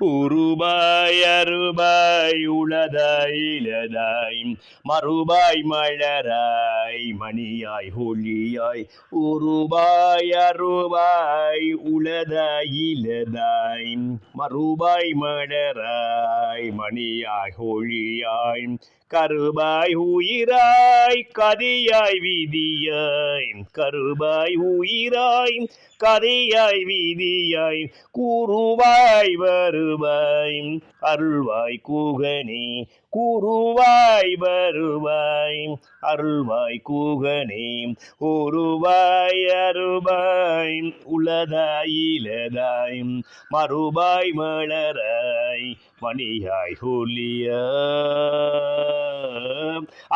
உருபாய் அருபாய் உளதாய் இளதாய் மறுபாய் மலராய் மணியாய் ஒளியாய். உருபாய் அருபாய் உளதாய் இளதாய் மறுபாய் மலராய் மணியாய் ஒளியாய். கருபாய் உயிராய் கதியாய் விதியாய் கருபாய் உயிராய் கதையாய் விதியாய். கூறுவாய் வரு வருவாய் அருள்வாய் கூகனே கூறுவாய் வருவாய் அருள்வாய் கூகனே ஒருவாய் அருவாய் உளதாய் இலதாய் மறுபாய் மலராய் மணியாய் ஹோலியா.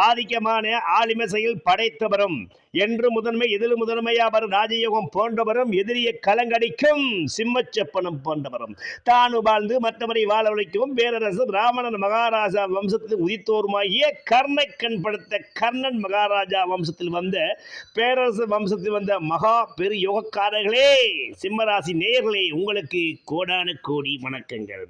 ஆதிக்கமான ஆலிமசையில் படைத்தவரும் என்று முதன்மை எதில் முதன்மையாவர் ராஜயோகம் போன்றவரும் எதிரியை கலங்கடிக்கும் சிம்மச்சப்பனம் போன்றவரும். தான் வாழ்ந்து மற்றவரை வாழ வைக்கவும் பேரரசு ராமணன் மகாராஜா வம்சத்தில் உதித்தோருமாகிய கர்ணை கண்படுத்த கர்ணன் மகாராஜா வம்சத்தில் வந்த பேரரசு வம்சத்தில் வந்த மகா பெரு யோகக்காரர்களே சிம்மராசி நேயர்களே உங்களுக்கு கோடான கோடி வணக்கங்கள்.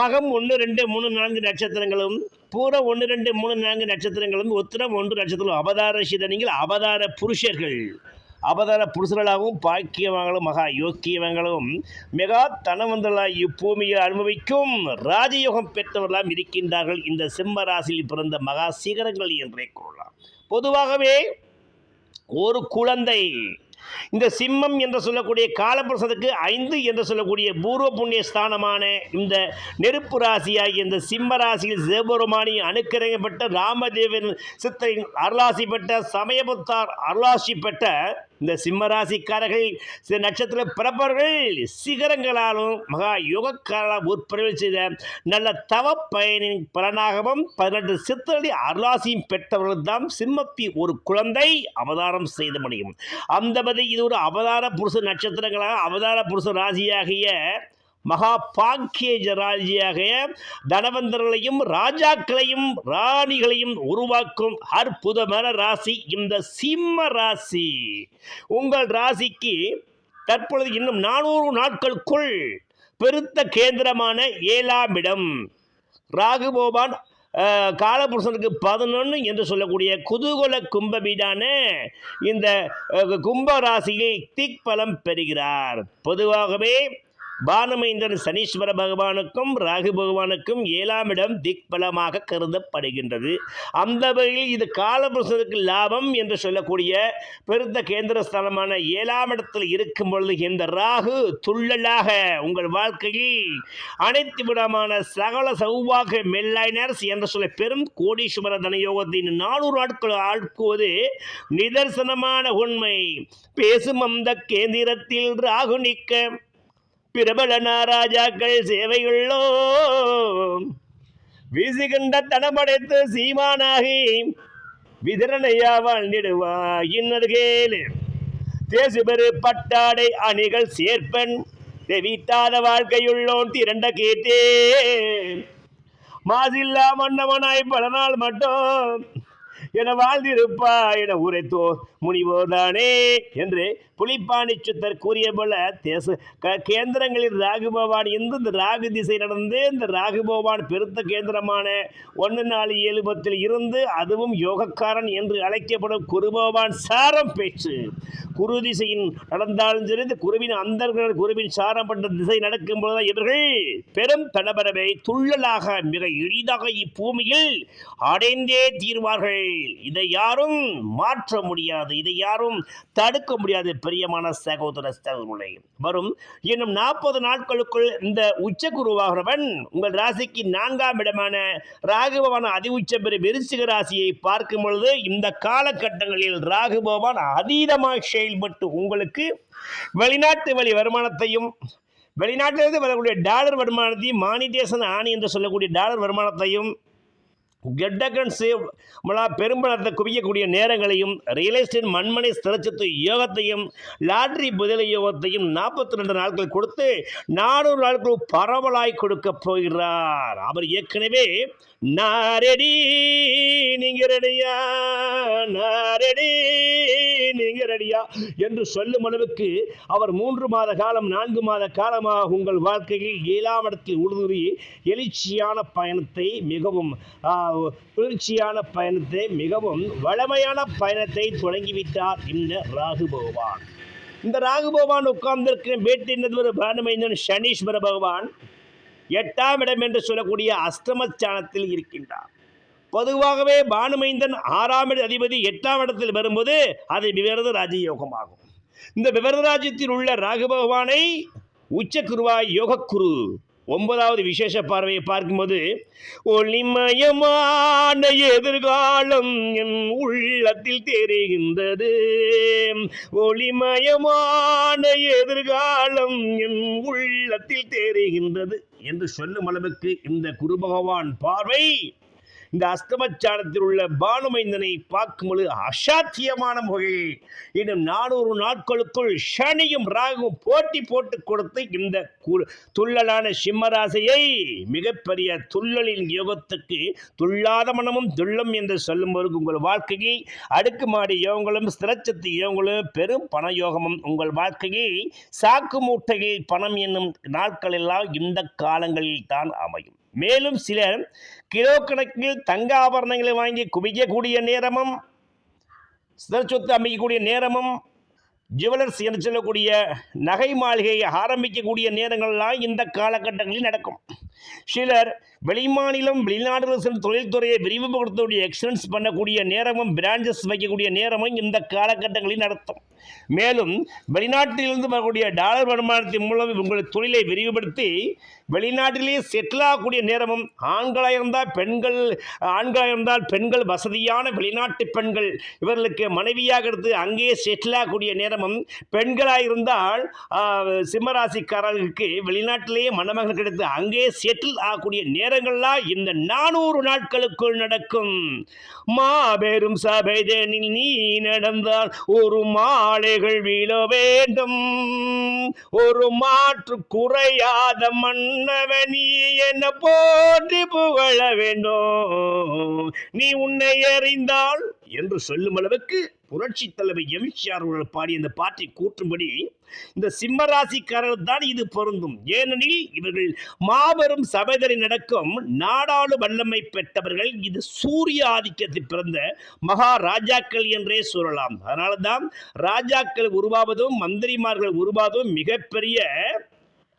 மகம் ஒன்று ரெண்டு மூணு நான்கு நட்சத்திரங்களும் பூரம் ஒன்று ரெண்டு மூணு நான்கு நட்சத்திரங்களும் உத்திரம் ஒன்று நட்சத்திரம் அவதார சிதனிகள் அவதார புருஷர்கள். அவதார புருஷர்களாகவும் பாக்கியவங்களும் மகா யோக்கியவங்களும் மிகா தனவந்தர்களாய் இப்பூமியை அனுபவிக்கும் ராஜயோகம் பெற்றவர்களாம் இருக்கின்றார்கள். இந்த சிம்ம ராசியில் பிறந்த மகா சிகரங்கள் என்றே கூறலாம். பொதுவாகவே ஒரு குழந்தை இந்த சிம்மம் என்று சொல்லக்கூடிய காலபிரசத்துக்கு ஐந்து என்று சொல்லக்கூடிய பூர்வ புண்ணிய ஸ்தானமான இந்த நெருப்பு ராசியாகிய இந்த சிம்ம ராசியில் சிவபெருமானி அனுக்கிரகப்பட்ட ராமதேவன் சித்தரின் அருளாசி பெற்ற சமயபுத்தார் அருளாசி பெற்ற இந்த சிம்மராசிக்காரர்கள் சில நட்சத்திர பிறப்பவர்கள் சிகரங்களாலும் மகா யோகக்காரர்களால் உட்பிரவில் செய்த நல்ல தவ பயனின் பலனாகவும் பதினெட்டு சித்தரடி அருளாசியும் பெற்றவர்கள் தான் சிம்மத்தி ஒரு குழந்தை அவதாரம் செய்த முடியும். அந்த பதி இது ஒரு அவதார புருஷ நட்சத்திரங்களாக அவதார புருஷ ராசியாகிய மகா பாக்கிய ராஜியாகிய தனவந்தர்களையும் ராஜாக்களையும் ராணிகளையும் உருவாக்கும் அற்புதமான ராசி இந்த சிம்ம ராசி. உங்கள் ராசிக்கு தற்பொழுது இன்னும் நானூறு நாட்களுக்குள் பெருத்த கேந்திரமான ஏழாம் இடம். ராகுபோபான் காலபுருஷனுக்கு பதினொன்று என்று சொல்லக்கூடிய குதூகோல கும்ப வீடான இந்த கும்ப ராசியை திக்பலம் பெறுகிறார். பொதுவாகவே பானமைந்தன் சனீஸ்வர பகவானுக்கும் ராகு பகவானுக்கும் ஏழாம் இடம் திக்பலமாக கருதப்படுகின்றது. அந்த வகையில் இது காலபுருஷனுக்கு லாபம் என்று சொல்லக்கூடிய பெருத்த கேந்திரஸ்தானமான ஏழாம் இடத்தில் இருக்கும் பொழுது இந்த ராகு துள்ளலாக உங்கள் வாழ்க்கையில் அனைத்து விடமான சகல சௌபாக மெல்லைனர்ஸ் என்று சொல்ல பெரும் கோடீஸ்வர தனயோகத்தின் நானூறு நாட்கள் ஆட்குவது நிதர்சனமான உண்மை. பேசும் அந்த கேந்திரத்தில் ராகு நிற்க பிரபல நாராஜாக்கள் சேவையுள்ளோ வீசுகின்ற தனமடைத்து சீமானாகி விதிரணையா வாழ்ந்திடுவா இன்னது தேசுபெரு பட்டாடை அணிகள் சேர்ப்பன் தெவிட்டாத வாழ்க்கையுள்ளோன் திரண்ட கேட்டே மாசில்லா மன்னவனாய் பல நாள் மட்டும் என வாழ்ந்திருப்பா என உரைத்தோர் முனிவோதானே என்று புலிப்பாணி சுத்தர் கூறிய போல தேச க கேந்திரங்களில் ராகுபவான் இருந்து இந்த ராகு திசை நடந்து இந்த ராகுபவான் பெருத்த கேந்திரமான ஒன்று நாலு ஏழு பத்தில் இருந்து அதுவும் யோகக்காரன் என்று அழைக்கப்படும் குருபவான் சாரம் பேச்சு. குரு திசையின் நடந்தாலும் சரி இந்த குருவின் அந்தர்கள் குருவின் சாரம் பண்ற திசை நடக்கும் பொழுது இவர்கள் பெரும் தடபரவை துள்ளலாக மிக எளிதாக இப்பூமியில் அடைந்தே தீர்வார்கள். இதை யாரும் மாற்ற முடியாது இதை யாரும் தடுக்க முடியாது பிரியமான சகோதர சகோதரே வரும் இன்னும் நாற்பது நாட்களுக்குள் இந்த உச்ச குருவாகிறவன் உங்கள் ராசிக்கு நான்காம் இடமான ராகுபவன் அதி உச்ச பெரு விருச்சிக ராசியை பார்க்கும் பொழுது இந்த காலகட்டங்களில் ராகுபவான் அதீதமாக செயல்பட்டு உங்களுக்கு வெளிநாட்டு வழி வருமானத்தையும் வெளிநாட்டிலிருந்து வரக்கூடிய டாலர் வருமானத்தையும் மானிட்டேஷன் ஆணி என்று சொல்லக்கூடிய டாலர் வருமானத்தையும் கெட்டகன்ஸு பெரும்பணத்தை குவிக்கக்கூடிய நேரங்களையும் ரியல் எஸ்டேட் மண்மனை ஸ்திரச்சத்து யோகத்தையும் லாட்ரி புதல யோகத்தையும் நாற்பத்தி ரெண்டு நாட்கள் கொடுத்து நானூறு நாட்கள் பரவலாய் கொடுக்க போகிறார். அவர் ஏற்கனவே நாரடி நீங்க ரெடியா? நாரெடி நீங்க ரெடியா? என்று சொல்லும் அளவுக்கு அவர் மூன்று மாத காலம் நான்கு மாத காலமாக உங்கள் வாழ்க்கையில் ஏழாம் இடத்தில் உழுதுறி எழுச்சியான பயணத்தை மிகவும் குளிர்ச்சியான பயணத்தை மிகவும் வளமையான பயணத்தை தொடங்கிவிட்டார் இந்த ராகு பகவான். இந்த ராகு பகவான் உட்கார்ந்திருக்கிற வேட்டின் ஒரு பானுமைந்தன் சனீஸ்வர பகவான் எட்டாம் இடம் என்று சொல்லக்கூடிய அஷ்டமஸ்தானத்தில் இருக்கின்றார். பொதுவாகவே பானுமைந்தன் ஆறாம் இட அதிபதி எட்டாம் இடத்தில் வரும்போது அது விவரத ராஜயோகமாகும். இந்த விவரத ராஜ்யத்தில் உள்ள ராகு பகவானை உச்சகுருவாய் யோகக்குரு. ஒன்பதாவது விசேஷ பார்வையை பார்க்கும்போது ஒளிமயமான எதிர்காலம் என் உள்ளத்தில் தெரிகின்றது ஒளிமயமான எதிர்காலம் என் உள்ளத்தில் தெரிகின்றது என்று சொல்லும் அளவுக்கு இந்த குரு பகவான் பார்வை இந்த அஸ்தமச்சாரத்தில் உள்ள பானுமைந்தனை பார்க்கும்போது அசாத்தியமான முறையில் இன்னும் நானூறு நாட்களுக்குள் சனியும் ராகும் போட்டி போட்டு கொடுத்து இந்த துள்ளலான சிம்மராசையை மிகப்பெரிய துள்ளலின் யோகத்துக்கு துள்ளாத மனமும் துள்ளம் என்று சொல்லும்போது உங்கள் வாழ்க்கையை அடுக்குமாடி யோகங்களும் ஸ்திரச்சத்து யோகங்களும் பெரும் பண யோகமும் உங்கள் வாழ்க்கையை சாக்கு மூட்டையில் பணம் என்னும் நாட்களெல்லாம் இந்த காலங்களில் தான் அமையும். மேலும் சிலர் கிலோ கணக்கில் தங்க ஆபரணங்களை வாங்கி குவிக்கக்கூடிய நேரமும் சிதர் சொத்து அமைக்கக்கூடிய நேரமும் ஜுவலர்ஸ் என்று சொல்லக்கூடிய நகை மாளிகையை ஆரம்பிக்கக்கூடிய நேரங்கள்லாம் இந்த காலகட்டங்களில் நடக்கும். சிலர் வெளிமாநிலம் வெளிநாடுகள் சென்று தொழில்துறையை விரிவுபடுத்தக்கூடிய எக்ஸ்டென்ஸ் பண்ணக்கூடிய நேரமும் பிரான்ச்சஸ் வைக்கக்கூடிய நேரமும் இந்த காலகட்டங்களில் நடத்தும். மேலும் வெளிநாட்டிலிருந்து வரக்கூடிய டாலர் வருமானத்தின் மூலம் உங்கள் தொழிலை விரிவுபடுத்தி வெளிநாட்டிலேயே செட்டில் ஆகக்கூடிய நேரமும் ஆண்களாக இருந்தால் பெண்கள் ஆண்களாக இருந்தால் பெண்கள் வசதியான வெளிநாட்டு பெண்கள் இவர்களுக்கு மனைவியாக எடுத்து அங்கேயே செட்டில் ஆகக்கூடிய நேரமும் பெண்களாக இருந்தால் சிம்மராசிக்காரர்களுக்கு வெளிநாட்டிலேயே மணமகள் கிடைத்து அங்கேயே செட்டில் ஆகக்கூடிய நேரங்கள்லாம் இந்த நானூறு நாட்களுக்குள் நடக்கும். மாபெரும் சபைதனில் நீ நடந்தால் ஒரு மாலைகள் வீழ வேண்டும். ஒரு மாற்று குறையாத மண் நீ என்ன போற்றி புகழ வேண்டும். நீ உன்னை அறிந்தால் என்று சொல்லும் அளவுக்கு புரட்சி தலைவர் எம்ஜிஆர் அவர்கள் பாடிய இந்த பாட்டை கூற்றும்படி இந்த சிம்மராசிக்காரர்கள் தான் இது பொருந்தும். ஏனெனில் இவர்கள் மாபெரும் சபைதரை நடக்கும் நாடாளு வல்லமை பெற்றவர்கள் இது சூரிய ஆதிக்கத்தில் பிறந்த மகா ராஜாக்கள் என்றே சொல்லலாம். அதனால தான் ராஜாக்கள் உருவாவதும் மந்திரிமார்கள் உருவாவதும் மிகப்பெரிய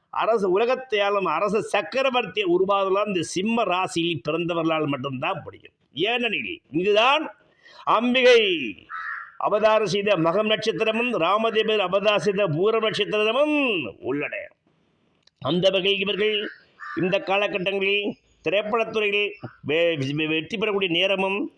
அரசு உலகத்தை ஆளும் அரச சக்கரவர்த்தியை உருவாதலாம் இந்த சிம்ம ராசியில் பிறந்தவர்களால் மட்டும்தான் முடியும். ஏனெனில் இங்குதான் அம்பிகை அவதாரம் செய்த மகம் நட்சத்திரமும் ராமதேவர் அவதாரம் செய்த பூரம் நட்சத்திரமும் உள்ளன. அந்த வகையில் இவர்கள் இந்த காலகட்டங்களில் திரைப்படத்துறையில் வெ- வெற்றி பெறக்கூடிய நேரமும்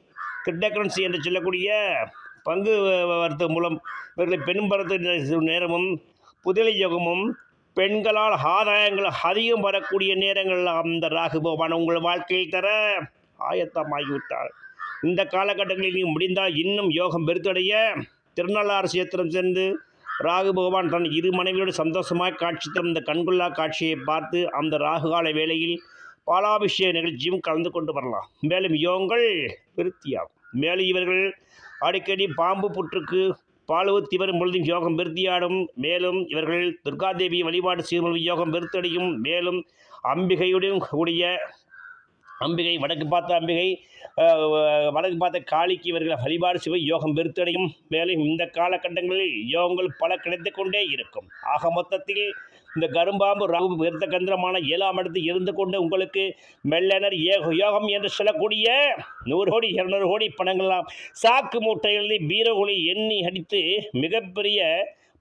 கிரிப்டோகரன்சி என்று சொல்லக்கூடிய பங்கு வர்த்தகம் மூலம் இவர்களை பெரும்பரத்து நேரமும் புதிலை யோகமும் பெண்களால் ஆதாயங்கள் அதிகம் வரக்கூடிய நேரங்களில் அந்த ராகு பகவான் உங்கள் வாழ்க்கையில் தர ஆயத்தமாகிவிட்டார். இந்த காலகட்டங்களில் நீ முடிந்தால் இன்னும் யோகம் பெருத்தடைய திருநள்ளாறு சேத்திரம் சென்று ராகு பகவான் தன் இரு மனைவியோடு சந்தோஷமாக காட்சி தரும் இந்த கண்கொள்ளா காட்சியை பார்த்து அந்த ராகுகால வேளையில் பாலாபிஷேக நிகழ்ச்சியும் கலந்து கொண்டு வரலாம். மேலும் யோகங்கள் விருத்தியாகும். மேலும் இவர்கள் அடிக்கடி பாம்பு புற்றுக்கு பாலுவத்தி வரும் பொழுதும் யோகம் விருத்தியாடும். மேலும் இவர்கள் துர்காதேவி வழிபாடு செய்யும் யோகம் விருத்தடையும். மேலும் அம்பிகையுடன் கூடிய அம்பிகை வடக்கு பார்த்த அம்பிகை வடக்கு பார்த்த காளிக்கு இவர்கள் வழிபாடு செய்வது யோகம் பெருத்தடையும் மேலும் இந்த காலகட்டங்களில் யோகங்கள் பல கிடைத்து கொண்டே இருக்கும். ஆக மொத்தத்தில் இந்த கரும்பாம்பு ராகு விருத்த கந்திரமான ஏழாம் இடத்தில் இருந்து கொண்டு உங்களுக்கு மெல்லனர் ஏக யோகம் என்று சொல்லக்கூடிய நூறு கோடி இருநூறு கோடி பணங்கள்லாம் சாக்கு மூட்டைகளில் பீரகுலி எண்ணி அடித்து மிகப்பெரிய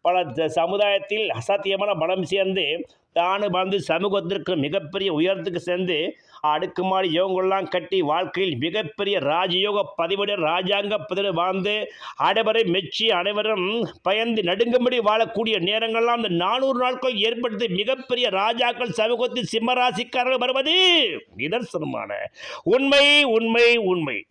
பல த- சமுதாயத்தில் அசாத்தியமான பலம் சேர்ந்து தானு வாழ்ந்து சமூகத்திற்கு மிகப்பெரிய உயரத்துக்கு சேர்ந்து அடுக்குமாடி யோகங்கள்லாம் கட்டி வாழ்க்கையில் மிகப்பெரிய ராஜயோக பதிவுடைய ராஜாங்க பதிவு வாழ்ந்து அனைவரை மெச்சி அனைவரும் பயந்து நடுங்கும்படி வாழக்கூடிய நேரங்கள்லாம் அந்த நானூறு நாட்கள் ஏற்படுத்தி மிகப்பெரிய ராஜாக்கள் சமூகத்தில் சிம்மராசிக்காரர்கள் வருவது. நிதர்சனமான. உண்மை உண்மை உண்மை.